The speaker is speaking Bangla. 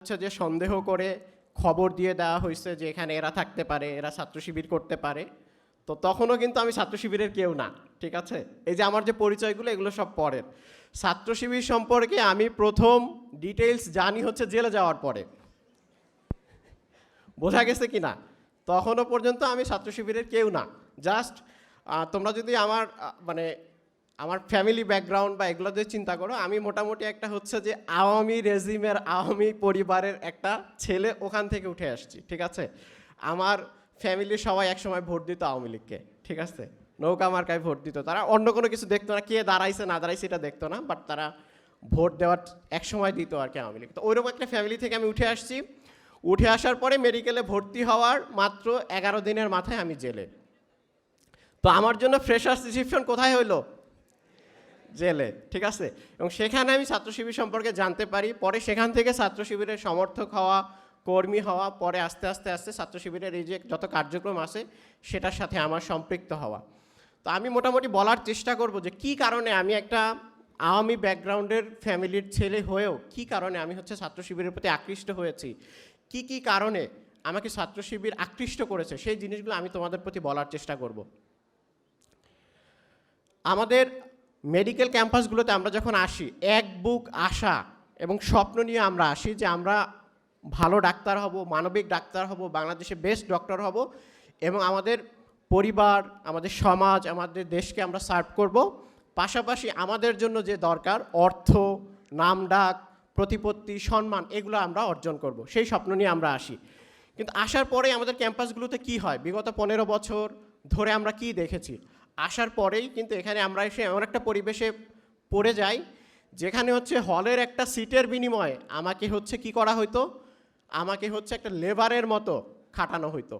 হচ্ছে যে সন্দেহ করে খবর দিয়ে দেওয়া হয়েছে যে এখানে এরা থাকতে পারে, এরা ছাত্র শিবির করতে পারে, তো তখনও কিন্তু আমি ছাত্র শিবিরের কেউ না, ঠিক আছে? এই যে আমার যে পরিচয়গুলো, এগুলো সব পরের। ছাত্র শিবির সম্পর্কে আমি প্রথম ডিটেলস জানি হচ্ছে জেলে যাওয়ার পরে। বোঝা গেছে কি না? তখনও পর্যন্ত আমি ছাত্র শিবিরের কেউ না। জাস্ট তোমরা যদি আমার মানে আমার ফ্যামিলি ব্যাকগ্রাউন্ড বা এগুলো যদি চিন্তা করো, আমি মোটামুটি একটা হচ্ছে যে আওয়ামী রেজিমের, আওয়ামী পরিবারের একটা ছেলে ওখান থেকে উঠে আসছি, ঠিক আছে? আমার ফ্যামিলির সবাই একসময় ভোট দিত আওয়ামী লীগকে, ঠিক আছে? নৌকা মার্কায় ভোট দিত। তারা অন্য কোনো কিছু দেখতো না, কে দাঁড়াইছে, না দাঁড়াইছে এটা দেখতো না বাট তারা ভোট দেওয়ার একসময় দিত আর কি আওয়ামী লীগ। তো ওইরকম একটা ফ্যামিলি থেকে আমি উঠে আসছি। উঠে আসার পরে মেডিকেলে ভর্তি হওয়ার মাত্র এগারো দিনের মাথায় আমি জেলে। তো আমার জন্য ফ্রেশার্স রিসিপশন কোথায় হইল? জেলে, ঠিক আছে? এবং সেখানে আমি ছাত্র শিবির সম্পর্কে জানতে পারি। পরে সেখান থেকে ছাত্র শিবিরের সমর্থক হওয়া, কর্মী হওয়া, পরে আস্তে আস্তে আস্তে ছাত্র শিবিরের এই যে যত কার্যক্রম আছে, সেটার সাথে আমার সম্পৃক্ত হওয়া। তো আমি মোটামুটি বলার চেষ্টা করব যে কি কারণে আমি একটা আওয়ামী ব্যাকগ্রাউন্ডের ফ্যামিলির ছেলে হয়েও কি কারণে আমি হচ্ছে ছাত্র শিবিরের প্রতি আকৃষ্ট হয়েছি? কি কি কারণে আমাকে ছাত্র শিবির আকৃষ্ট করেছে? সেই জিনিসগুলো আমি তোমাদের প্রতি বলার চেষ্টা করব। আমাদের মেডিকেল ক্যাম্পাসগুলোতে আমরা যখন আসি, এক বুক আশা এবং স্বপ্ন নিয়ে আমরা আসি যে আমরা ভালো ডাক্তার হব, মানবিক ডাক্তার হব, বাংলাদেশে বেস্ট ডক্টর হব এবং আমাদের পরিবার, আমাদের সমাজ, আমাদের দেশকে আমরা সার্ভ করব। পাশাপাশি আমাদের জন্য যে দরকার, অর্থ, নাম ডাক, প্রতিপত্তি, সম্মান, এগুলো আমরা অর্জন করব। সেই স্বপ্ন নিয়ে আমরা আসি। কিন্তু আসার পরে আমাদের ক্যাম্পাসগুলোতে কি হয়? বিগত পনেরো বছর ধরে আমরা কি দেখেছি? আসার পরেই কিন্তু এখানে আমরা এসে এমন একটা পরিবেশে পড়ে যাই, যেখানে হচ্ছে হলের একটা সিটের বিনিময়ে আমাকে হচ্ছে কি করা হইতো? আমাকে হচ্ছে একটা লেবারের মতো খাটানো হইতো।